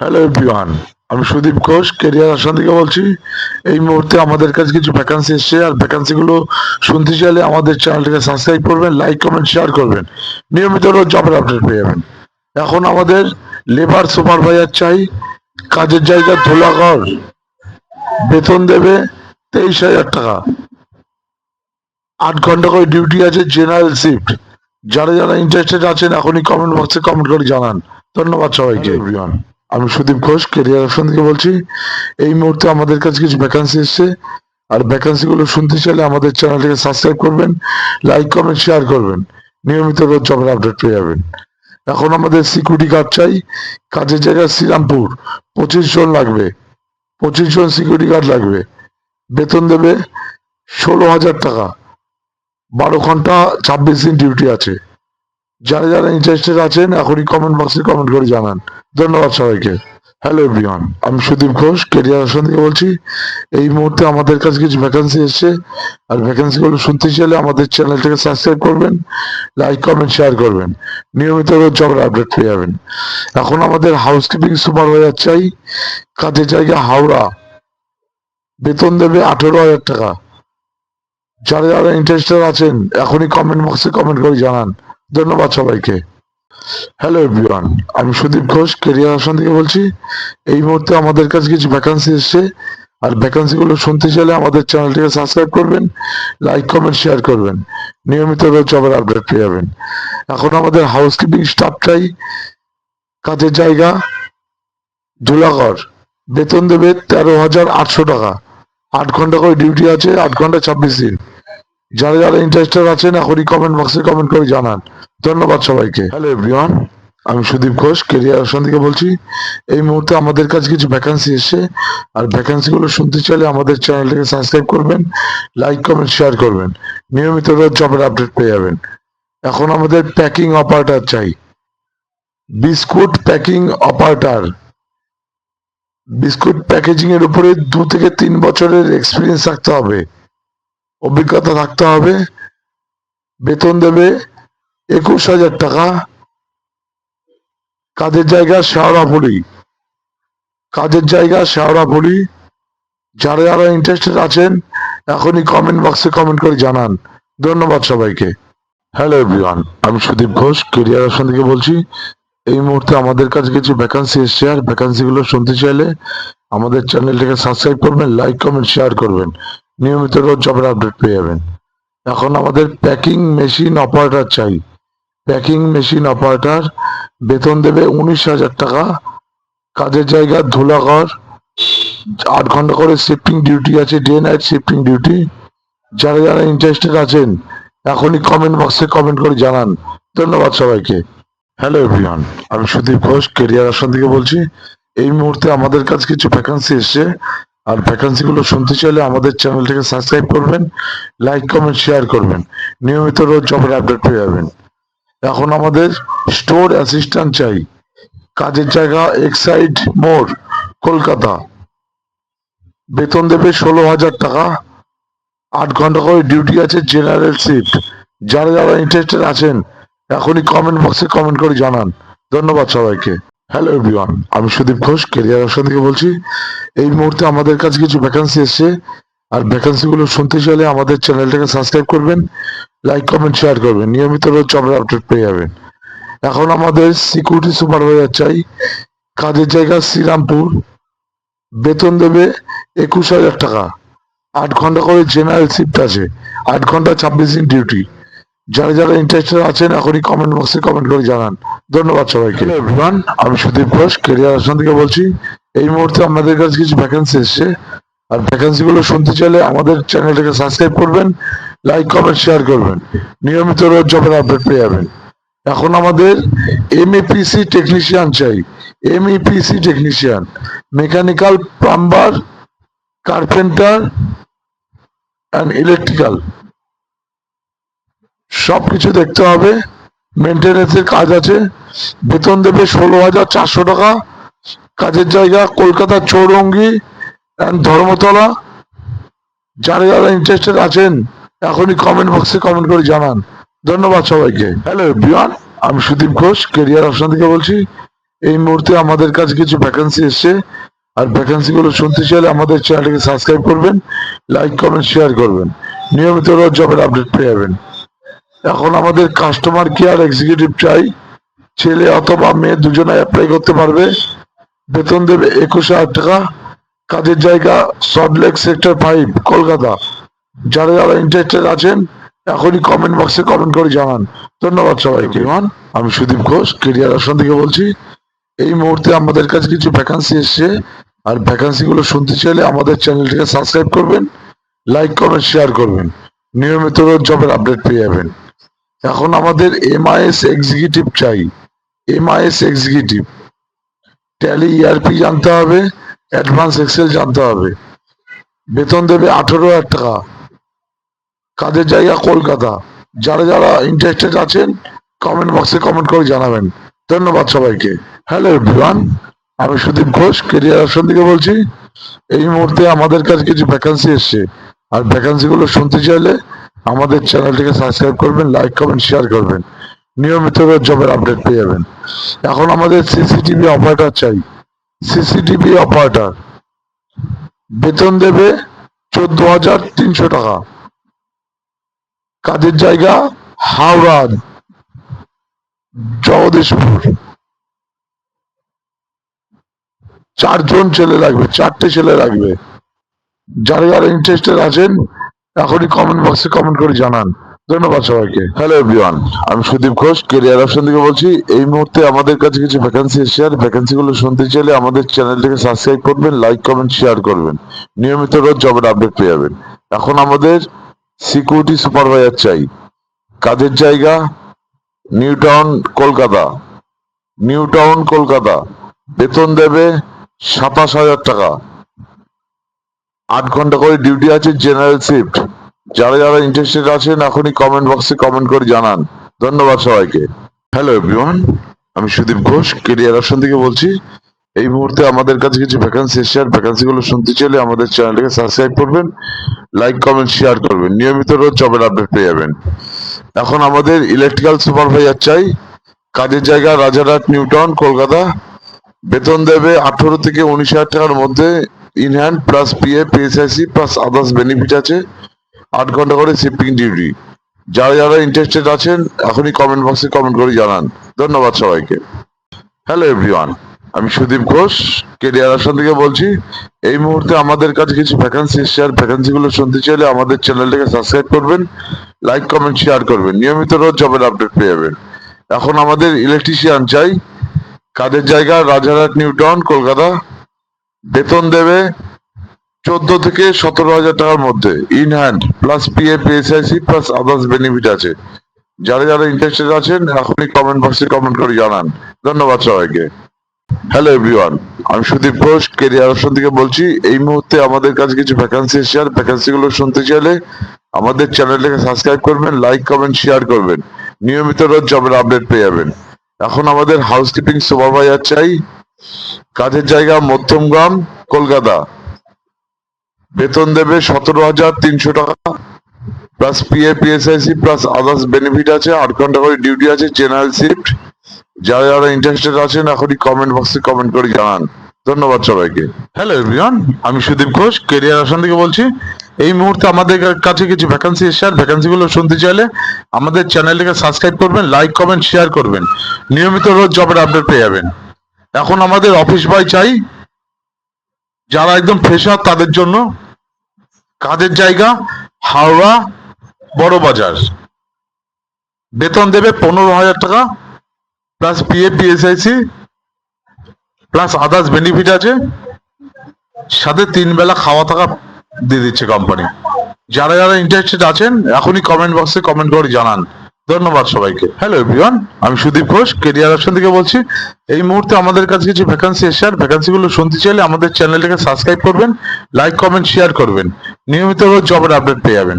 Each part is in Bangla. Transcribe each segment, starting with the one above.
হ্যালো এভরিওয়ান আমি সুদীপ ঘোষ কেরিয়ার আসান থেকে বলছি। এই মুহূর্তে আমাদের কাছে কিছু ভ্যাকান্সি এসছে, আর ভ্যাকান্সি গুলো শুনতে চাইলে আমাদের চ্যানেলটিকে সাবস্ক্রাইব করবেন লাইক কমেন্ট শেয়ার করবেন। নিয়মিত রোজ জবের আপডেট পেয়ে যাবেন। এখন আমাদের লেবার সুপারভাইজার চাই, কাজের জায়গা ধুলাঘর। বেতন দেবে তেইশ হাজার টাকা। আট ঘণ্টা করে ডিউটি আছে জেনারেল শিফট যারা যারা ইন্টারেস্টেড আছেন, এখনই কমেন্ট বক্সে কমেন্ট করে জানান। ধন্যবাদ সবাইকে আমি সুদীপ ঘোষ কেরিয়ার অপশন থেকে বলছি। এই মুহূর্তে আমাদের কাছে কিছু ভ্যাকান্সি এসছে। আর ভ্যাকান্সি গুলো শুনতে চাইলে আমাদের চ্যানেলটিকে সাবস্ক্রাইব করবেন লাইক কমেন্ট শেয়ার করবেন। নিয়মিত রোজ জবের আপডেট পেয়ে যাবেন। এখন আমাদের সিকিউরিটি গার্ড চাই। কাজের জায়গা শ্রীরামপুর। পঁচিশ জন লাগবে। পঁচিশ জন সিকিউরিটি গার্ড লাগবে। বেতন দেবে ষোলো হাজার টাকা। বারো ঘণ্টা ছাব্বিশ দিন ডিউটি আছে। যারা যারা ইন্টারেস্টেড আছেন, এখনই কমেন্ট বক্সে কমেন্ট করে জানান। ধন্যবাদ সবাইকে। হ্যালো এভরিওয়ান আমি সুদীপ ঘোষ কেরিয়ার আসন থেকে বলছি। এই মুহূর্তে আমাদের কাছে কিছু ভ্যাকান্সি এসছে। আর ভ্যাকান্সি গুলো শুনতে চাইলে আমাদের চ্যানেলটাকে সাবস্ক্রাইব করবেন লাইক কমেন্ট শেয়ার করবেন। নিয়মিত জবের আপডেট পেয়ে যাবেন। এখন আমাদের হাউসকিপিং সুপারভাইজার চাই। কাজের জায়গা হাওড়া। বেতন দেবে আঠেরো হাজার টাকা। যারা যারা ইন্টারেস্টেড আছেন, এখনই কমেন্ট বক্সে কমেন্ট করে জানান। ধন্যবাদ সবাইকে। হ্যালো এভরিওয়ান আমি সুদীপ ঘোষ কেরিয়ার আসন থেকে বলছি। এই মুহূর্তে আমাদের কাছে কিছু ভ্যাকান্সি এসছে। আর ভ্যাকান্সি গুলো শুনতে চাইলে আমাদের চ্যানেলটিকে সাবস্ক্রাইব করবেন লাইক কমেন্ট শেয়ার করবেন। নিয়মিত জবের আপডেট পেয়ে যাবেন। এখন আমাদের হাউসকিপিং স্টাফ চাই কাজের জায়গা ধুলাগড় বেতন দেবে তেরো হাজার আটশো টাকা। আট ঘণ্টা করে ডিউটি আছে, আট ঘণ্টা ছাব্বিশ দিন। যারা যারা ইন্টারেস্টেড আছেন, এখনই কমেন্ট বক্সে কমেন্ট করে জানান। ধন্যবাদ সবাইকে। হ্যালো এভরিওয়ান আমি সুদীপ ঘোষ কেরিয়ার আসন থেকে বলছি। এই মুহূর্তে আমাদের কাছে কিছু ভ্যাকান্সি এসছে। আর ভ্যাকান্সি গুলো শুনতে চাইলে আমাদের চ্যানেলটাকে সাবস্ক্রাইব করবেন লাইক কমেন্ট শেয়ার করবেন। নিয়মিত জবের আপডেট পেয়ে যাবেন। এখন আমাদের প্যাকিং অপারেটার চাই। Biscuit packing operator biscuit packaging এর উপরে দু থেকে তিন বছরের এক্সপিরিয়েন্স থাকতে হবে। অভিজ্ঞতা থাকতে হবে। বেতন দেবে একুশ হাজার টাকা। কাজের জায়গা শেওড়াফুলি। কাজের জায়গা শেওড়াফুলি। যারা যারা ইন্টারেস্টেড আছেন, এখনই কমেন্ট বক্সে কমেন্ট করে জানান। ধন্যবাদ সবাইকে। হ্যালো এভরিওয়ান আমি সুদীপ ঘোষ কেরিয়ার আসন থেকে বলছি। এই মুহূর্তে আমাদের কাছে কিছু ভ্যাকান্সি এসছে, আর ভ্যাকান্সি গুলো শুনতে চাইলে আমাদের চ্যানেলটাকে সাবস্ক্রাইব করবেন লাইক কমেন্ট শেয়ার করবেন। নিয়মিত রোজ জবের আপডেট পেয়ে যাবেন। এখন আমাদের প্যাকিং মেশিন অপারেটর চাই। প্যাকিং মেশিন অপারেটর বেতন দেবে উনিশ হাজার টাকা। কাজের জায়গা ধুলাঘর, আট ঘণ্টা করে শিফটিং ডিউটি আছে ডে নাইট শিফটিং ডিউটি যারা যারা ইন্টারেস্টেড আছেন, এখনই কমেন্ট বক্সে কমেন্ট করে জানান। ধন্যবাদ সবাইকে। হ্যালো এভরিওয়ান আমি সুদীপ ঘোষ কেরিয়ার আসন থেকে বলছি। এই মুহূর্তে আমাদের কাছে কিছু ভ্যাকান্সি এসছে। আর ভ্যাকান্সি গুলো শুনতে চাইলে আমাদের চ্যানেলটাকে সাবস্ক্রাইব করবেন লাইক কমেন্ট শেয়ার করবেন। নিয়মিত রোজ জবের আপডেট পেয়ে যাবেন। এখন আমাদের স্টোর অ্যাসিস্ট্যান্ট চাই। কাজের জায়গা এক্সাইড মোড় কলকাতা। বেতন দেবে ষোলো হাজার টাকা। আট ঘণ্টা করে ডিউটি আছে জেনারেল শিফট যারা যারা ইন্টারেস্টেড আছেন, এখনই কমেন্ট বক্সে কমেন্ট করে জানান। ধন্যবাদ সবাইকে। হ্যালো এভরিওয়ান আমি সুদীপ ঘোষ কেরিয়ার অপশন থেকে বলছি। এই মুহূর্তে আমাদের কাছে কিছু ভ্যাকান্সি এসছে। আর ভ্যাকান্সি গুলো শুনতে চাইলে আমাদের চ্যানেলটাকে সাবস্ক্রাইব করবেন লাইক কমেন্ট শেয়ার করবেন। নিয়মিত রোজ জবের আপডেট পেয়ে যাবেন। এখন আমাদের সিকিউরিটি সুপারভাইজার চাই। কাজের জায়গা শ্রীরামপুর। বেতন দেবে একুশ হাজার টাকা। আট ঘণ্টা করে জেনারেল শিফট আছে। আট ঘণ্টা ছাব্বিশ দিন ডিউটি যারা যারা ইন্টারেস্টেড আছেন এখনই কমেন্ট বক্সে কমেন্ট করে জানান। ধন্যবাদ সবাইকে। এভরিওয়ান আমি সুদীপ ঘোষ কেরিয়ার আসন থেকে বলছি এই মুহূর্তে আমাদের কাছে কিছু ভ্যাকেন্সি এসছে। আর ভ্যাকেন্সি গুলো শুনতে চাইলে আমাদের চ্যানেলটাকে সাবস্ক্রাইব করবেন লাইক কমেন্ট শেয়ার করবেন। নিয়মিত রোজ জবের আপডেট পেয়ে যাবেন। এখন আমাদের এমএপিসি টেকনিশিয়ান চাই। MEPC technician mechanical plumber carpenter and electrical সবকিছু দেখতে হবে। মেনটেন্যান্সের কাজ আছে। বেতন দেবে ষোলো হাজার চারশো টাকা। কাজের জায়গা কলকাতা চৌরঙ্গি অ্যান্ড ধর্মতলা। যারা যারা ইন্টারেস্টেড আছেন, এখনই কমেন্ট বক্সে কমেন্ট করে জানান। ধন্যবাদ সবাইকে। হ্যালো বিয়ান আমি সুদীপ ঘোষ কেরিয়ার অপশন থেকে বলছি। এই মুহূর্তে আমাদের কাছে কিছু ভ্যাকেন্সি এসছে। আর ভ্যাকেন্সি গুলো শুনতে চাইলে আমাদের চ্যানেলটিকে সাবস্ক্রাইব করবেন লাইক কমেন্ট শেয়ার করবেন। নিয়মিত রোজ জবের আপডেট পেয়ে যাবেন। এখন আমাদের কাস্টমার কেয়ার এক্সিকিউটিভ চাই। ছেলে অথবা মেয়ে দুজনে অ্যাপ্লাই করতে পারবে। বেতন দেবে একুশ হাজার টাকা। কাজের জায়গা সল্টলেক সেক্টর ফাইভ কলকাতা। যারা যারা ইন্টারেস্টেড আছেন এখনই কমেন্ট বক্সে কমেন্ট করে জানান। ধন্যবাদ সবাইকে। আমি সুদীপ ঘোষ কেরিয়ার আসন থেকে বলছি। এই মুহূর্তে আমাদের কাছে কিছু ভ্যাকান্সি এসছে। আর ভ্যাকান্সি গুলো শুনতে চাইলে আমাদের চ্যানেলটিকে সাবস্ক্রাইব করবেন লাইক কমেন্ট শেয়ার করবেন। নিয়মিত রোজ জবের আপডেট পেয়ে যাবেন। এখন আমাদের এমআইএস এক্সিকিউটিভ চাই। এমআইএস এক্সিকিউটিভ ট্যালি ইআরপি জানতে হবে অ্যাডভান্স এক্সেল জানতে হবে। বেতন দেবে আঠেরো হাজার টাকা। কাজের জায়গা? কলকাতা। যারা যারা ইন্টারেস্টেড আছেন কমেন্ট বক্সে কমেন্ট করে জানাবেন। ধন্যবাদ সবাইকে। হ্যালো এভরিওয়ান আমি সুদীপ ঘোষ কেরিয়ার অপশন থেকে বলছি। এই মুহূর্তে আমাদের কাছে কিছু ভ্যাকান্সি এসছে। আর ভ্যাকান্সি গুলো শুনতে চাইলে আমাদের চ্যানেলটিকে সাবস্ক্রাইব করবেন লাইক কমেন্ট শেয়ার করবেন। নিয়মিত জবের আপডেট পেয়ে যাবেন। এখন আমাদের সিসিটিভি অপারেটর চাই। সিসিটিভি অপারেটর বেতন দেবে চোদ্দ হাজার তিনশো টাকা। কাজের জায়গা হাওড়া, জগদীশপুর। চারজন ছেলে লাগবে, চারটে ছেলে লাগবে। যারা যারা ইন্টারেস্টেড আছেন এখনই কমেন্ট বক্সে কমেন্ট করে জানান। ধন্যবাদ সবাইকে। হ্যালো এভরিওয়ান আমি সুদীপ ঘোষ কেরিয়ার অপশন থেকে বলছি, এই মুহূর্তে আমাদের কাছে কিছু ভ্যাকান্সি এসেছে আর ভ্যাকান্সি গুলো শুনতে চাইলে আমাদের চ্যানেলটিকে সাবস্ক্রাইব করবেন লাইক কমেন্ট শেয়ার করবেন। নিয়মিত রোজ জবের আপডেট পেয়ে যাবেন। এখন আমাদের সিকিউরিটি সুপারভাইজার চাই। কাজের জায়গা New Town Kolkata. New Town Kolkata. বেতন দেবে সাতাশ হাজার টাকা। আট ঘণ্টা করে ডিউটি আছে জেনারেল শিফট যারা যারা ইন্টারেস্টেড আছেন, এখনই কমেন্ট বক্সে কমেন্ট করে জানান। ধন্যবাদ সবাইকে। হ্যালো এভরিওয়ান আমি সুদীপ ঘোষ কেরিয়ার অপশন থেকে বলছি। এই মুহূর্তে আমাদের কাছে কিছু ভ্যাকান্সি এসছে, আর ভ্যাকান্সি গুলো শুনতে চাইলে আমাদের চ্যানেলটাকে সাবস্ক্রাইব করবেন লাইক কমেন্ট শেয়ার করবেন। নিয়মিত রোজ জবের আপডেট পেয়ে যাবেন। এখন আমাদের ইলেকট্রিক্যাল সুপারভাইজার চাই। কাজের জায়গা রাজারহাট, নিউটাউন, কলকাতা। বেতন দেবে আঠারো থেকে উনিশ হাজার টাকার মধ্যে in hand plus PA PSIC plus others benefit আছে। আট ঘণ্টা করে শিপিং ডিউটি যারা যারা ইন্টারেস্টেড আছেন, এখনই কমেন্ট বক্সে কমেন্ট করে জানান। ধন্যবাদ সবাইকে। হ্যালো এভরিওয়ান আমি সুদীপ ঘোষ কেরিয়ার আসন থেকে বলছি, এই মুহূর্তে আমাদের কাছে কিছু ভ্যাকান্সি এসছে আর ভ্যাকান্সি গুলো শুনতে চাইলে আমাদের চ্যানেলটাকে সাবস্ক্রাইব করবেন লাইক কমেন্ট শেয়ার করবেন। নিয়মিত রোজ জবের আপডেট পেয়ে যাবেন। এখন আমাদের ইলেকট্রিশিয়ান চাই কাজের জায়গা? Rajarhat New Town Kolkata. বেতন দেবে চোদ্দ থেকে সতেরো হাজার টাকার মধ্যে in hand plus PA PSIC plus others benefit আছে। যারা যারা ইন্টারেস্টেড আছেন, এখনই কমেন্ট বক্সে কমেন্ট করে জানান। ধন্যবাদ সবাইকে। হ্যালো এভরিওয়ান আমি সুদীপ ঘোষ কেরিয়ার অপশন থেকে বলছি। এই মুহূর্তে আমাদের কাছে কিছু ভ্যাকান্সি এসেছে, আর ভ্যাকান্সি গুলো শুনতে চাইলে আমাদের চ্যানেলটাকে সাবস্ক্রাইব করবেন লাইক কমেন্ট শেয়ার করবেন। নিয়মিত রোজ জবের আপডেট পেয়ে যাবেন। এখন আমাদের হাউসকিপিং সুপারভাইজার চাই। কাজের জায়গা মধ্যমগ্রাম কলকাতা। বেতন দেবে সতেরো হাজার তিনশো টাকা plus PA PSIC plus others benefit আছে, আট ঘণ্টা করে ডিউটি আছে জেনারেল শিফট যারা যারা ইন্টারেস্টেড আছেন, এখনই কমেন্ট বক্সে কমেন্ট করে জানান। ধন্যবাদ সবাইকে। হ্যালো এভরিওয়ান আমি সুদীপ ঘোষ কেরিয়ার আসন থেকে বলছি। এই মুহূর্তে আমাদের কাছে কিছু ভ্যাকান্সি এসছে, আর ভ্যাকান্সি গুলো শুনতে চাইলে আমাদের চ্যানেলটিকে সাবস্ক্রাইব করবেন লাইক কমেন্ট শেয়ার করবেন। নিয়মিত রোজ জবের আপডেট পেয়ে যাবেন। এখন আমাদের অফিস বয় চাই, যারা একদম ফ্রেশার তাদের জন্য। কাজের জায়গা, হাওড়া, বড় বাজার। বেতন দেবে পনেরো হাজার টাকা plus PA PSIC plus others benefit আছে। সাথে তিন বেলা খাওয়া থাকা দিয়ে দিচ্ছে কোম্পানি যারা যারা ইন্টারেস্টেড আছেন, এখনই কমেন্ট বক্সে কমেন্ট করে জানান। ধন্যবাদ সবাইকে। হ্যালো এভরিওয়ান আমি সুদীপ ঘোষ, কেরিয়ার অপশন থেকে বলছি। এই মুহূর্তে আমাদের কাছে কিছু ভ্যাকান্সি এসে আর ভ্যাকান্সি গুলো শুনতে চাইলে আমাদের চ্যানেলটাকে সাবস্ক্রাইব করবেন লাইক কমেন্ট শেয়ার করবেন। নিয়মিত জবের আপডেট পেয়ে যাবেন।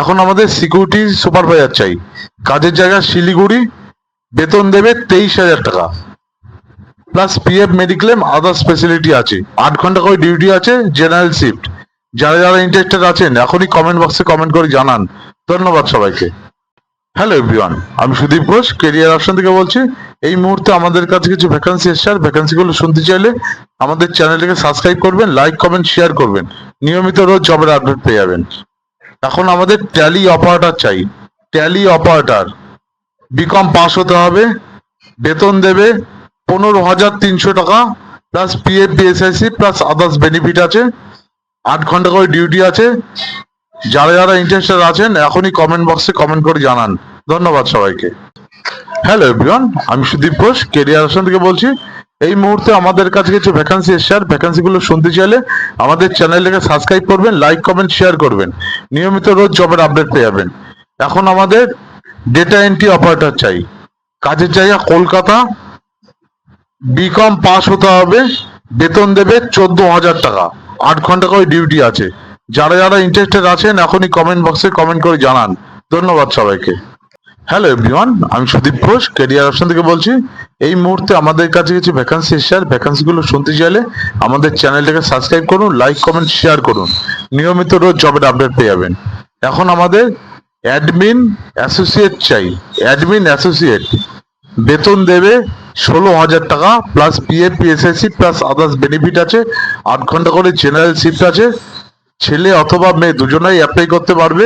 এখন আমাদের সিকিউরিটি সুপারভাইজার চাই। কাজের জায়গা শিলিগুড়ি, বেতন দেবে তেইশ হাজার টাকা। Plus PF mediclaim others facility আছে। আট ঘণ্টা করে ডিউটি আছে জেনারেল শিফট যারা যারা ইন্টারেস্টেড আছেন, এখনই কমেন্ট বক্সে কমেন্ট করে জানান। ধন্যবাদ সবাইকে। হ্যালো এভরিওয়ান আমি সুদীপ ঘোষ কেরিয়ার অপশন থেকে বলছি। এই মুহূর্তে আমাদের কাছে কিছু ভ্যাকান্সি এসছে, আর ভ্যাকান্সিগুলো শুনতে চাইলে আমাদের চ্যানেলটিকে সাবস্ক্রাইব করবেন লাইক কমেন্ট শেয়ার করবেন। নিয়মিত রোজ জবের আপডেট পেয়ে যাবেন। এখন আমাদের ট্যালি অপারেটর চাই। ট্যালি অপারেটর বিকম পাস হতে হবে, বেতন দেবে পনেরো হাজার তিনশো টাকা plus PF PSIC plus others benefit আছে, আট ঘণ্টা করে ডিউটি আছে যারা যারা ইন্টারেস্টেড আছেন, এখনই কমেন্ট বক্সে কমেন্ট করে জানান। ধন্যবাদ সবাইকে। হ্যালো এভরিওয়ান আমি সুদীপ ঘোষ কেরিয়ার আসন থেকে বলছি। এই মুহূর্তে আমাদের কাছে কিছু ভ্যাকান্সি এসছে, আর ভ্যাকান্সিগুলো শুনতে চাইলে আমাদের চ্যানেলটাকে সাবস্ক্রাইব করবেন লাইক কমেন্ট শেয়ার করবেন। নিয়মিত রোজ জবের আপডেট পেয়ে যাবেন। এখন আমাদের ডেটা এন্ট্রি অপারেটর চাই। কাজের জায়গা কলকাতা বিকম পাস হতে হবে, বেতন দেবে চোদ্দ হাজার টাকা। আট ঘণ্টা করে ডিউটি আছে। যারা যারা ইন্টারেস্টেড আছেন, এখনই কমেন্ট বক্সে কমেন্ট করে জানান। ধন্যবাদ সবাইকে। হ্যালো এভরিওয়ান আমি সুদীপ ঘোষ কেরিয়ার অপশন থেকে বলছি। এই মুহূর্তে আমাদের কাছে কিছু ভ্যাকান্সি এসছে, আর ভ্যাকান্সিগুলো শুনতে চাইলে আমাদের চ্যানেলটাকে সাবস্ক্রাইব করুন লাইক কমেন্ট শেয়ার করুন। নিয়মিত রোজ জবের আপডেট পেয়ে যাবেন। এখন আমাদের অ্যাডমিন অ্যাসোসিয়েট চাই। অ্যাডমিন অ্যাসোসিয়েট বেতন দেবে ষোলো হাজার টাকা plus PF PSIC plus others benefit আছে। আট ঘণ্টা করে জেনারেল শিফট আছে। ছেলে অথবা মেয়ে দুজনেই অ্যাপ্লাই করতে পারবে।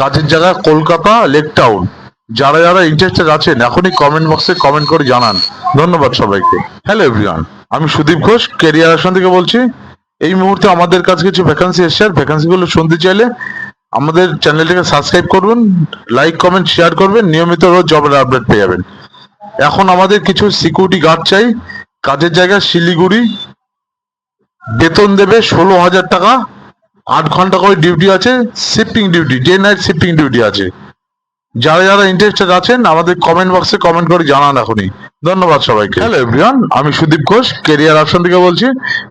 কাজের জায়গা কলকাতা লেক টাউন যারা যারা ইন্টারেস্টেড আছেন, এখনই কমেন্ট বক্সে কমেন্ট করে জানান। ধন্যবাদ সবাইকে। হ্যালো এভরিওয়ান আমি সুদীপ ঘোষ কেরিয়ার আসন থেকে বলছি। এই মুহূর্তে আমাদের কাছে কিছু ভ্যাকান্সি এসছে, আর ভ্যাকান্সিগুলো শুনতে চাইলে আমাদের চ্যানেলটিকে সাবস্ক্রাইব করবেন লাইক কমেন্ট শেয়ার করবেন, নিয়মিত রোজ জবের আপডেট পেয়ে যাবেন। এখন আমাদের কিছু সিকিউরিটি গার্ড চাই। কাজের জায়গা শিলিগুড়ি। বেতন দেবে ষোলো হাজার টাকা। আট ঘণ্টা করে ডিউটি আছে shifting duty day night shifting duty আছে। যারা যারা ইন্টারেস্টেড আছেন, আমাদের কমেন্ট বক্সে কমেন্ট করে জানান এখনই। ধন্যবাদ সবাইকে। হ্যালো এভরিওয়ান আমি সুদীপ ঘোষ কেরিয়ার অপশন থেকে বলছি।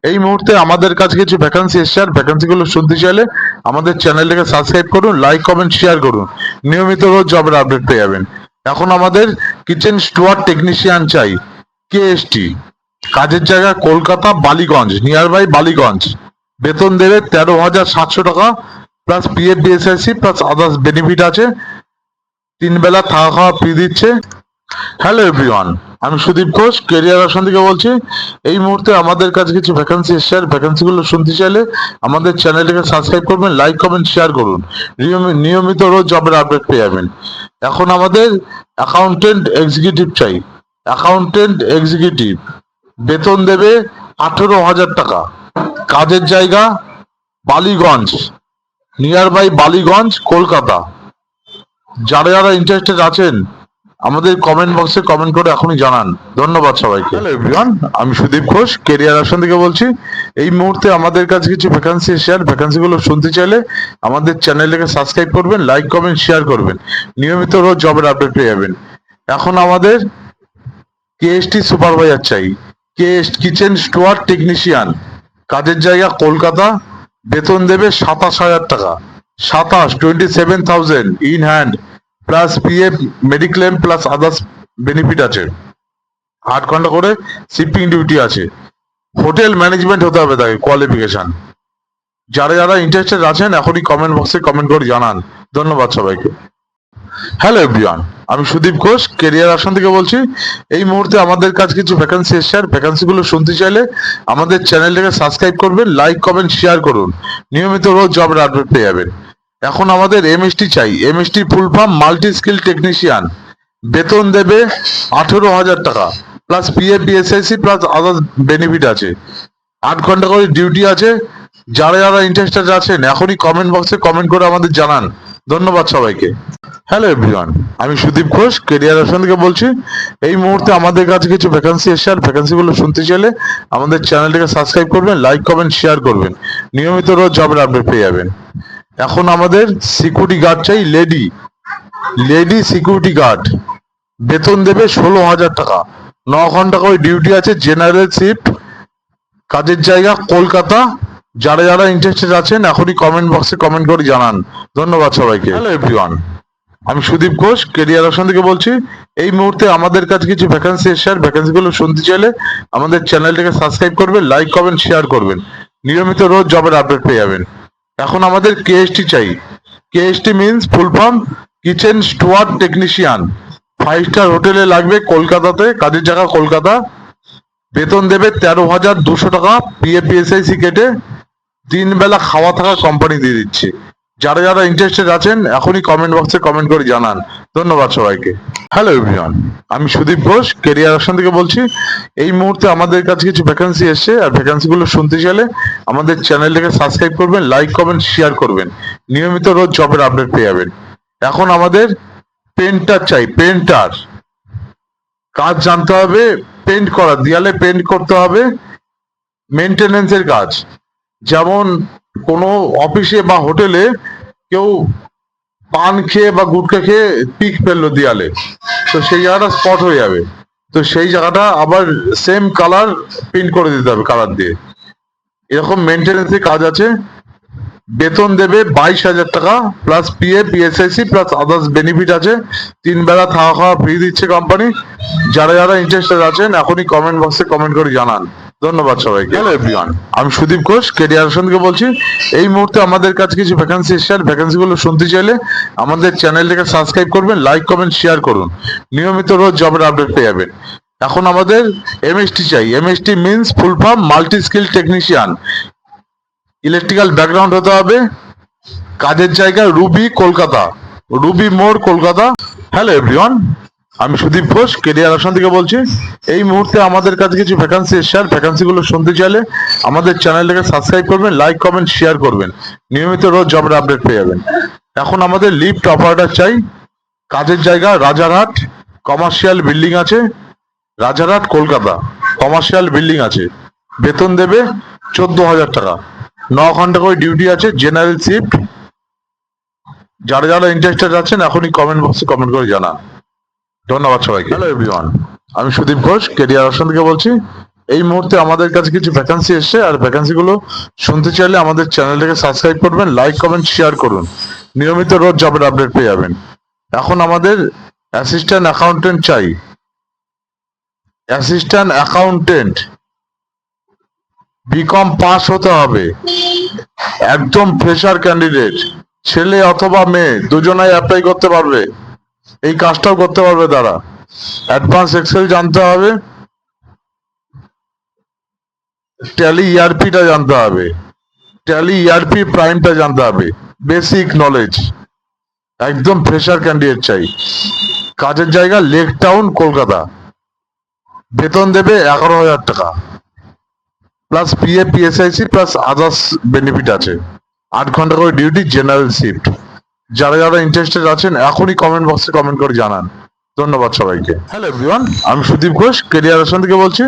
এই মুহূর্তে আমাদের কাছে কিছু ভ্যাকান্সি এসছে, আর ভ্যাকান্সিগুলো শুনতে চাইলে আমাদের চ্যানেলটাকে সাবস্ক্রাইব করুন লাইক কমেন্ট শেয়ার করুন। নিয়মিত রোজ জবের আপডেট পেয়ে যাবেন। এখন আমাদের কিচেন স্টোয়ার টেকনিশিয়ান চাই কেএসটি কাজের জায়গা কলকাতা, বালিগঞ্জ নিয়ার বাই বালিগঞ্জ। বেতন দেবে তেরো হাজার সাতশো টাকা plus PF BSIC plus others benefit আছে। তিন বেলা থাকা খাওয়া ফ্রি দিচ্ছে। হ্যালো এভরিওয়ান আমি সুদীপ ঘোষ কেরিয়ার অপশন থেকে বলছি। এই মুহূর্তে আমাদের কাছে কিছু ভ্যাকান্সি এসছে, আর ভ্যাকান্সিগুলো শুনতে চাইলে আমাদের চ্যানেলটাকে সাবস্ক্রাইব করবেন লাইক কমেন্ট শেয়ার করুন। নিয়মি- নিয়মিত রোজ জবের আপডেট পেয়ে যাবেন। এখন আমাদের অ্যাকাউন্টেন্ট এক্সিকিউটিভ চাই। অ্যাকাউন্টেন্ট এক্সিকিউটিভ বেতন দেবে আঠেরো হাজার টাকা। কাজের জায়গা বালিগঞ্জ নিয়ার বাই বালিগঞ্জ, কলকাতা। যারা যারা ইন্টারেস্টেড আছেন, আমাদের কমেন্ট বক্সে কমেন্ট করে এখনই জানান। ধন্যবাদ সবাইকে। হ্যালো এভরিওয়ান আমি সুদীপ ঘোষ কেরিয়ার অপশন থেকে বলছি। এই মুহূর্তে আমাদের কাছে কিছু ভ্যাকান্সি এসে আর ভ্যাকান্সিগুলো শুনতে চাইলে আমাদের চ্যানেলটাকে সাবস্ক্রাইব করবেন লাইক কমেন্ট শেয়ার করবেন। নিয়মিত রোজ জবের আপডেট পেয়ে যাবেন। এখন আমাদের কেএসটি সুপারভাইজার চাই। কেএস কিচেন স্টোয়ার টেকনিশিয়ান কাজের জায়গা কলকাতা, বেতন দেবে সাতাশ হাজার টাকা। সাতাশ twenty seven thousand in hand plus PF mediclaim plus others benefit আছে। আট ঘণ্টা করে শিপিং ডিউটি আছে। হোটেল ম্যানেজমেন্ট হতে হবে তাকে কোয়ালিফিকেশন যারা যারা ইন্টারেস্টেড আছেন, এখনই কমেন্ট বক্সে কমেন্ট করে জানান। ধন্যবাদ সবাইকে। হ্যালো এভরিওয়ান আমি সুদীপ ঘোষ কেরিয়ার আসন থেকে বলছি। এই মুহূর্তে আমাদের কাছে কিছু ভ্যাকান্সি এসছে, আর ভ্যাকান্সিগুলো শুনতে চাইলে আমাদের চ্যানেলটাকে সাবস্ক্রাইব করবেন লাইক কমেন্ট শেয়ার করুন। নিয়মিত রোজ জবের আপডেট পেয়ে যাবেন। এখন আমাদের এমএসটি চাই। MST full form multi skill technician বেতন দেবে আঠেরো হাজার টাকা। Plus PF BSIC plus others benefit আছে। আট ঘণ্টা করে ডিউটি আছে। যারা যারা ইন্টারেস্টেড আছেন, এখনই কমেন্ট বক্সে কমেন্ট করে আমাদের জানান। ধন্যবাদ সবাইকে। হ্যালো এভরিওয়ান আমি সুদীপ ঘোষ কেরিয়ার অপশন থেকে বলছি। এই মুহূর্তে আমাদের কাছে কিছু ভ্যাকান্সি এসছে, আর ভ্যাকান্সিগুলো শুনতে চাইলে আমাদের চ্যানেলটিকে সাবস্ক্রাইব করবেন লাইক কমেন্ট শেয়ার করবেন। নিয়মিত রোজ জবের আপডেট পেয়ে যাবেন। এখন আমাদের সিকিউরিটি গার্ড চাই লেডি লেডি সিকিউরিটি গার্ড বেতন দেবে ষোলো হাজার টাকা। ন ঘণ্টা করে ডিউটি আছে জেনারেল শিফট কাজের জায়গা কলকাতা। যারা যারা ইন্টারেস্টেড আছেন, এখনই কমেন্ট বক্সে কমেন্ট করে জানান। ধন্যবাদ সবাইকে। হ্যালো এভরিওয়ান আমি সুদীপ ঘোষ কেরিয়ার অপশন থেকে বলছি, এই মুহূর্তে আমাদের কাছে কিছু ভ্যাকান্সি এসছে আর ভ্যাকান্সিগুলো শুনতে চাইলে আমাদের চ্যানেলটাকে সাবস্ক্রাইব করবেন লাইক কমেন্ট শেয়ার করবেন। নিয়মিত রোজ জবের আপডেট পেয়ে যাবেন। এখন আমাদের কেএসটি চাই। KST means full form kitchen steward technician five star হোটেলে লাগবে কলকাতাতে, কাজের জায়গা কলকাতা। বেতন দেবে তেরো হাজার দুশো টাকা পিএ পিএসআইসি কেটে তিন বেলা খাওয়া থাকা কোম্পানি দিয়ে দিচ্ছে। যারা যারা ইন্টারেস্টেড আছেন, এখনই কমেন্ট বক্সে কমেন্ট করে জানান। ধন্যবাদ সবাইকে। হ্যালো এভরিওয়ান আমি সুদীপ ঘোষ কেরিয়ার অপশন থেকে বলছি। এই মুহূর্তে আমাদের কাছে কিছু ভ্যাকান্সি এসছে, আর ভ্যাকান্সি গুলো শুনতে চাইলে আমাদের চ্যানেলটাকে সাবস্ক্রাইব করবেন লাইক কমেন্ট শেয়ার করবেন। নিয়মিত রোজ জবের আপডেট পেয়ে যাবেন। এখন আমাদের পেন্টার চাই পেন্টার কাজ জানতে হবে পেন্ট করা দেয়ালে পেন্ট করতে হবে। মেনটেনেন্সের কাজ। যেমন কোনো অফিসে বা হোটেলে কেউ পান খেয়ে বা গুটকা খেয়ে পিক ফেলল দেয়ালে। তো সেই জায়গাটা স্পট হয়ে যাবে। তো সেই জায়গাটা আবার সেম কালার প্রিন্ট করে দিতে হবে কালার দিয়ে। এরকম মেনটেনেন্সের কাজ আছে। বেতন দেবে বাইশ হাজার টাকা plus PA PSIC plus others benefit আছে। তিন বেলা খাওয়া খাওয়া ফ্রি দিচ্ছে কোম্পানি যারা যারা ইন্টারেস্টেড আছেন, এখনই কমেন্ট বক্সে কমেন্ট করে জানান। ধন্যবাদ সবাইকে। হ্যালো এভরিওয়ান আমি সুদীপ ঘোষ কেডিআর থেকে বলছি। এই মুহূর্তে আমাদের কাছে কিছু ভ্যাকান্সি এসছে আর ভ্যাকান্সি গুলো শুনতে চাইলে আমাদের চ্যানেলটাকে সাবস্ক্রাইব করবেন লাইক কমেন্ট শেয়ার করুন। নিয়মিত রোজ জবের আপডেট পেয়ে যাবেন। এখন আমাদের এমএসটি চাই। MST means full form multi skill technician electrical background হতে হবে। কাজের জায়গা রুবি কলকাতা রুবি মোড় কলকাতা হ্যালো এভরিওয়ান আমি সুদীপ ঘোষ কেরিয়ার আসন থেকে বলছি। এই মুহূর্তে আমাদের কাছে কিছু ভ্যাকান্সি এসছে, আর ভ্যাকান্সি গুলো শুনতে চাইলে আমাদের চ্যানেলটাকে সাবস্ক্রাইব করবেন লাইক কমেন্ট শেয়ার করবেন। নিয়মিত রোজ জবের আপডেট পেয়ে যাবেন। এখন আমাদের লিফট অপারেটর চাই। কাজের জায়গা রাজারহাট কমার্শিয়াল বিল্ডিং আছে। রাজারহাট, কলকাতা কমার্শিয়াল বিল্ডিং আছে। বেতন দেবে চোদ্দ হাজার টাকা। ন ঘণ্টা করে ডিউটি আছে জেনারেল শিফট যারা যারা ইন্টারেস্টেড আছেন, এখনই কমেন্ট বক্সে কমেন্ট করে জানান। ধন্যবাদ সবাইকে। হ্যালো এভরিওয়ান আমি সুদীপ ঘোষ কেরিয়ার অপশন থেকে বলছি। এই মুহূর্তে আমাদের কাছে কিছু ভ্যাকান্সি এসছে, আর ভ্যাকান্সি গুলো শুনতে চাইলে আমাদের চ্যানেলটাকে সাবস্ক্রাইব করবেন লাইক কমেন্ট শেয়ার করুন। নিয়মিত রোজ জবের আপডেট পেয়ে যাবেন। এখন আমাদের অ্যাসিস্ট্যান্ট অ্যাকাউন্টেন্ট চাই। অ্যাসিস্ট্যান্ট অ্যাকাউন্টেন্ট বিকম পাস হতে হবে। একদম ফ্রেশার ক্যান্ডিডেট ছেলে অথবা মেয়ে, দুজনাই অ্যাপ্লাই করতে পারবে। এই কাজটাও করতে পারবে তারা। অ্যাডভান্স এক্সেল জানতে হবে। ট্যালি ইআরপিটা জানতে হবে। ট্যালি ইআরপি প্রাইমটা জানতে হবে। বেসিক নলেজ একদম ফ্রেশার ক্যান্ডিডেট চাই। কাজের জায়গা লেক টাউন কলকাতা বেতন দেবে এগারো হাজার টাকা। Plus PA PSIC plus others benefit আছে। আট ঘণ্টা করে ডিউটি জেনারেল শিফট যারা যারা ইন্টারেস্টেড আছেন, এখনই কমেন্ট বক্সে কমেন্ট করে জানান। ধন্যবাদ সবাইকে। হ্যালো এভরিওয়ান আমি সুদীপ ঘোষ কেরিয়ার আসন থেকে বলছি।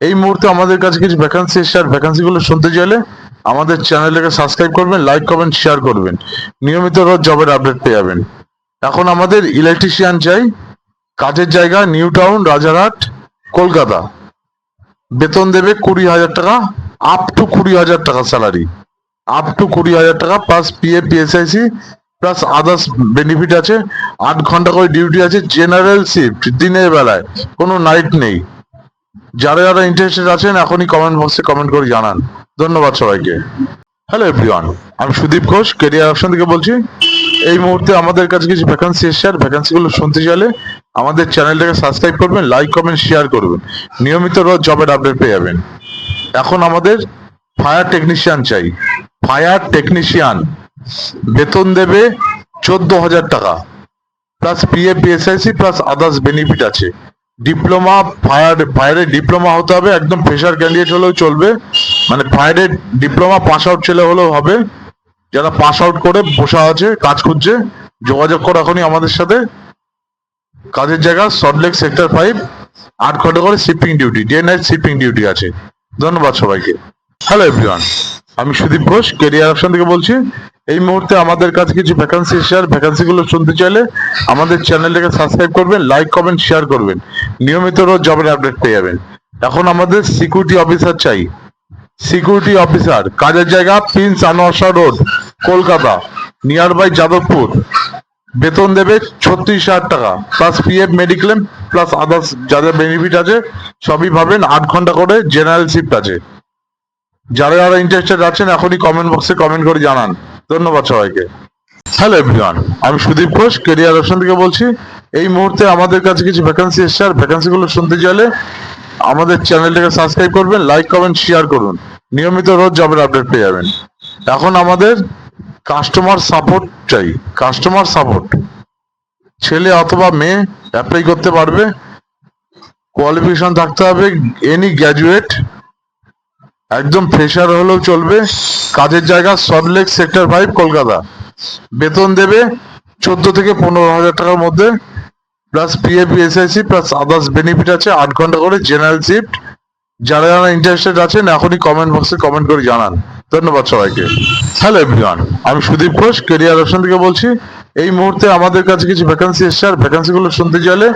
এই মুহূর্তে আমাদের কাছে কিছু ভ্যাকান্সি এসছে, আর ভ্যাকান্সি গুলো শুনতে চাইলে আমাদের চ্যানেলটাকে সাবস্ক্রাইব করবেন লাইক কমেন্ট শেয়ার করবেন। নিয়মিত রোজ জবের আপডেট পেয়ে যাবেন। এখন আমাদের ইলেকট্রিশিয়ান চাই, কাজের জায়গা নিউ টাউন রাজারহাট, কলকাতা। বেতন দেবে কুড়ি হাজার টাকা আপ টু কুড়ি হাজার টাকা স্যালারি আপ টু কুড়ি হাজার টাকা plus PA PSIC plus others benefit আছে। আট ঘণ্টা করে ডিউটি আছে জেনারেল শিফট দিনের বেলায়। কোনো নাইট নেই। যারা যারা ইন্টারেস্টেড আছেন, এখনই কমেন্ট বক্সে কমেন্ট করে জানান। ধন্যবাদ সবাইকে। হ্যালো এভরিওয়ান আমি সুদীপ ঘোষ কেরিয়ার অপশন থেকে বলছি। এই মুহূর্তে আমাদের কাছে কিছু ভ্যাকান্সি এসছে, আর ভ্যাকান্সি গুলো শুনতে চাইলে আমাদের চ্যানেলটাকে সাবস্ক্রাইব করবেন লাইক কমেন্ট শেয়ার করবেন। নিয়মিত রোজ জবের আপডেট পেয়ে যাবেন। এখন আমাদের ফায়ার টেকনিশিয়ান চাই। ফায়ার টেকনিশিয়ান বেতন দেবে চোদ্দ হাজার টাকা plus PF PSIC plus others benefit আছে। ডিপ্লোমা ফায়ার ফায়ারের ডিপ্লোমা হতে হবে, একদম ফ্রেশার ক্যান্ডিডেট হলেও চলবে। মানে ফায়ারের ডিপ্লোমা পাস আউট ছেলে হলেও হবে। যারা পাস আউট করে বসা আছে, কাজ খুঁজছে, যোগাযোগ করো এখনই আমাদের সাথে। কাজের জায়গা সল্টলেক সেক্টর ফাইভ আট ঘণ্টা করে shipping duty day night shipping duty আছে। ধন্যবাদ সবাইকে। হ্যালো এভরিওয়ান আমি সুদীপ ঘোষ কেরিয়ার অপশন থেকে বলছি। এই মুহূর্তে আমাদের কাছে কিছু ভ্যাকান্সি আর ভ্যাকান্সি গুলো শুনতে চাইলে আমাদের চ্যানেলটাকে সাবস্ক্রাইব করবেন লাইক কমেন্ট শেয়ার করবেন। নিয়মিত রোজ জবের আপডেট পেয়ে যাবেন। এখন আমাদের সিকিউরিটি অফিসার চাই। সিকিউরিটি অফিসার কাজের জায়গা Prince Anwar Shah road Kolkata near by Jadavpur. বেতন দেবে ছত্রিশ হাজার টাকা। Plus PF mediclaim plus others যাদের বেনিফিট আছে, সবই পাবেন আট ঘণ্টা করে জেনারেল শিফট আছে। যারা যারা ইন্টারেস্টেড আছেন, এখনই কমেন্ট বক্সে কমেন্ট করে জানান। ধন্যবাদ সবাইকে। হ্যালো এভরিওয়ান আমি সুদীপ ঘোষ কেরিয়ার অপশন থেকে বলছি। এই মুহূর্তে আমাদের কাছে কিছু ভ্যাকান্সি এসছে, আর ভ্যাকান্সি গুলো শুনতে চাইলে আমাদের চ্যানেলটাকে সাবস্ক্রাইব করবেন লাইক কমেন্ট শেয়ার করুন। নিয়মিত রোজ জবের আপডেট পেয়ে যাবেন। এখন আমাদের কাস্টমার সাপোর্ট চাই কাস্টমার সাপোর্ট ছেলে অথবা মেয়ে অ্যাপ্লাই করতে পারবে কোয়ালিফিকেশন থাকতে হবে এনি গ্র্যাজুয়েট একদম ফ্রেশার হলেও চলবে। কাজের জায়গা সল্টলেক সেক্টর ফাইভ কলকাতা। বেতন দেবে চোদ্দ থেকে পনেরো হাজার টাকার মধ্যে। Plus PF SIC plus others benefit আছে। আট ঘণ্টা করে জেনারেল শিফট যারা যারা ইন্টারেস্টেড আছেন, এখনই কমেন্ট বক্সে কমেন্ট করে জানান। ধন্যবাদ সবাইকে। হ্যালো এভরিওয়ান আমি সুদীপ ঘোষ কেরিয়ার অপশন থেকে বলছি। এই মুহূর্তে আমাদের কাছে কিছু ভ্যাকান্সি এসছে, আর ভ্যাকান্সি গুলো শুনতে চাইলে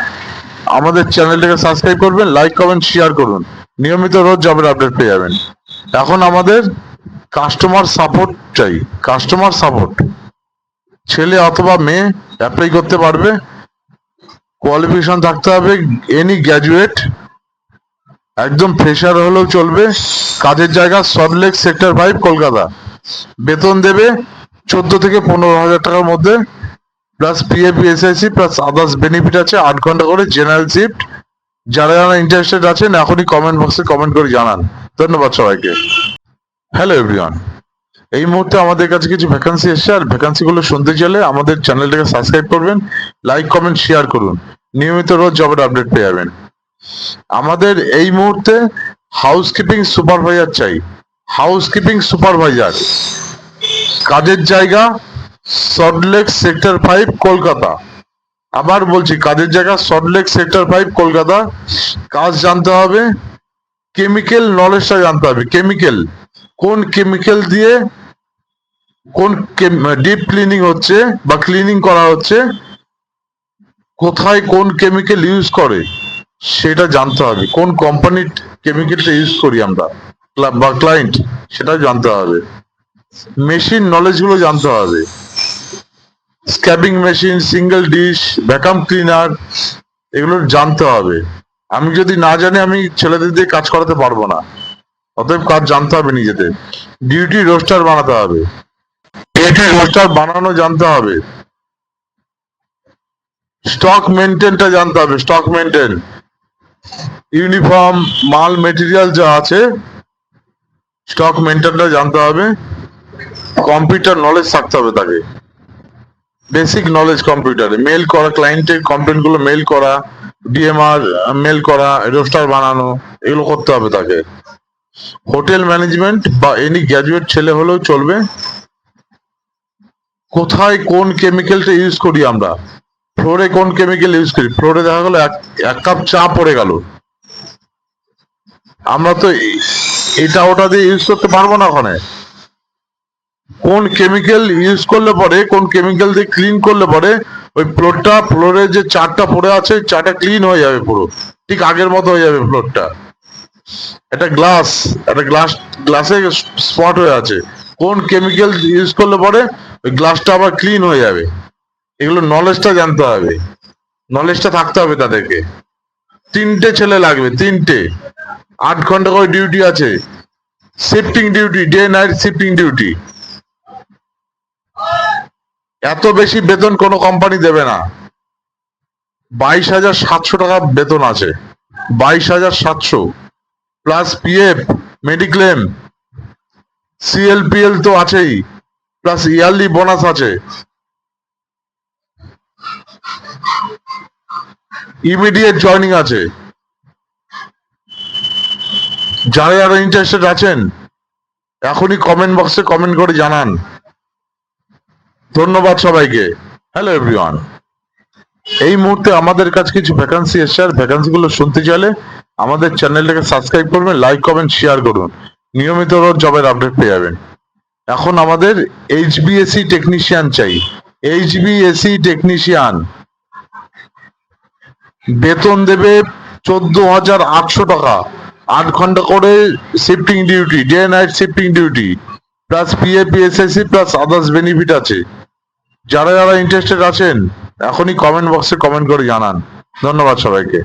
আমাদের চ্যানেলটাকে সাবস্ক্রাইব করবেন লাইক কমেন্ট শেয়ার করুন। নিয়মিত রোজ জবের আপডেট পেয়ে যাবেন। এখন আমাদের কাস্টমার সাপোর্ট চাই কাস্টমার সাপোর্ট ছেলে অথবা মেয়ে অ্যাপ্লাই করতে পারবে কোয়ালিফিকেশন থাকতে হবে এনি গ্র্যাজুয়েট একদম ফ্রেশার হলেও চলবে, কাজের জায়গা সল্টলেক সেক্টর ফাইভ কলকাতা। বেতন দেবে চোদ্দ থেকে পনেরো হাজার টাকার মধ্যে plus PF SIC plus others benefit আছে, আট ঘণ্টা করে জেনারেল শিফট যারা যারা ইন্টারেস্টেড আছেন, এখনই কমেন্ট বক্সে কমেন্ট করে জানান। ধন্যবাদ সবাইকে। হ্যালো এভরিওয়ান এই মুহূর্তে আমাদের কাছে কিছু ভ্যাকান্সি এসছে, আর ভ্যাকান্সি গুলো শুনতে চাইলে আমাদের চ্যানেলটাকে সাবস্ক্রাইব করবেন লাইক কমেন্ট শেয়ার করুন। নিয়মিত রোজ জবের আপডেট পেয়ে যাবেন। আমাদের এই মুহূর্তে হাউসকিপিং সুপারভাইজার চাই। হাউসকিপিং সুপারভাইজার কাজের জায়গা সল্টলেক সেক্টর ফাইভ কলকাতা। আবার বলছি, কাজের জায়গা সল্টলেক সেক্টর ফাইভ কলকাতা। কাজ জানতে হবে কেমিক্যাল নলেজটা জানতে হবে। কেমিক্যাল কোন কেমিক্যাল দিয়ে, কোন ডিপ ক্লিনিং হচ্ছে বা ক্লিনিং করা হচ্ছে, কোথায় কোন কেমিক্যাল ইউজ করে, সেটা জানতে হবে। কোন কোম্পানির কেমিক্যালটা ইউজ করি আমরা বা ক্লায়েন্ট সেটা জানতে হবে। মেশিন নলেজগুলো জানতে হবে। Scrubbing machine single disc vacuum cleaner এগুলো জানতে হবে। আমি যদি না জানি, আমি ছেলেদের দিয়ে কাজ করাতে পারব না। অতএব কাজ জানতে হবে নিজেদের। ডিউটি রোস্টার বানাতে হবে। ডিউটি রোস্টার বানানো জানতে হবে। স্টক মেনটেনটা জানতে হবে। স্টক মেনটেন ইউনিফর্ম মাল মেটেরিয়াল যা আছে স্টক মেনটেনটা জানতে হবে। কম্পিউটার নলেজ থাকতে হবে তাকে। বেসিক নলেজ কম্পিউটারে মেল করা ক্লায়েন্টের কমপ্লেনগুলো মেল করা ডিএমআর মেল করা রোস্টার বানানো, এগুলো করতে হবে তাকে। হোটেল ম্যানেজমেন্ট বা এনি গ্র্যাজুয়েট ছেলে হলেও চলবে। কোথায় কোন কেমিক্যালটা ইউজ করি আমরা? ফ্লোরে কোন কেমিক্যাল ইউজ করি? ফ্লোরে দেখা গেলো এক এক কাপ চা পড়ে গেল। আমরা তো এটা ওটা দিয়ে ইউজ করতে পারব না ওখানে। কোন কেমিক্যাল ইউজ করলে পরে, কোন কেমিক্যাল দিয়ে ক্লিন করলে পরে, ওই ফ্লোরটা ফ্লোরে যে চারটা পড়ে আছে, চারটা ক্লিন হয়ে যাবে পুরো। ঠিক আগের মতো হয়ে যাবে ফ্লোরটা একটা গ্লাস একটা গ্লাস গ্লাসে স্পট হয়ে আছে। কোন কেমিক্যাল ইউজ করলে পরে, ওই গ্লাসটা আবার ক্লিন হয়ে যাবে। এগুলো নলেজটা জানতে হবে। নলেজটা থাকতে হবে তাদেরকে। তিনটে ছেলে লাগবে, তিনটে। আট ঘণ্টা করে ডিউটি আছে। Shifting duty day night shifting duty এত বেশি বেতন কোনো কোম্পানি দেবে না। বাইশ হাজার সাতশো টাকা বেতন আছে। বাইশ হাজার সাতশো। প্লাস পিএফ মেডিক্লেম সিএলপিএল তো আছেই। প্লাস ইয়ারলি বোনাস আছে। ইমিডিয়েট জয়নিং আছে। যারা যারা ইন্টারেস্টেড আছেন, এখনই কমেন্ট বক্সে কমেন্ট করে জানান। ধন্যবাদ সবাইকে। হ্যালো এভরিওয়ান এই মুহূর্তে আমাদের কাছে কিছু ভ্যাকান্সি এসছে, আর ভ্যাকান্সি গুলো শুনতে চাইলে আমাদের চ্যানেলটাকে সাবস্ক্রাইব করবেন লাইক কমেন্ট শেয়ার করুন। নিয়মিত জবের আপডেট পেয়ে যাবেন। এখন আমাদের এইচবিএসি টেকনিশিয়ান চাই। এইচবিএসি টেকনিশিয়ান বেতন দেবে চোদ্দ হাজার আটশো টাকা। আট ঘণ্টা করে shifting duty day night shifting duty plus PF PSSC plus others benefit আছে। যারা যারা ইন্টারেস্টেড আছেন এখনই কমেন্ট বক্সে কমেন্ট করে জানান। ধন্যবাদ সবাইকে।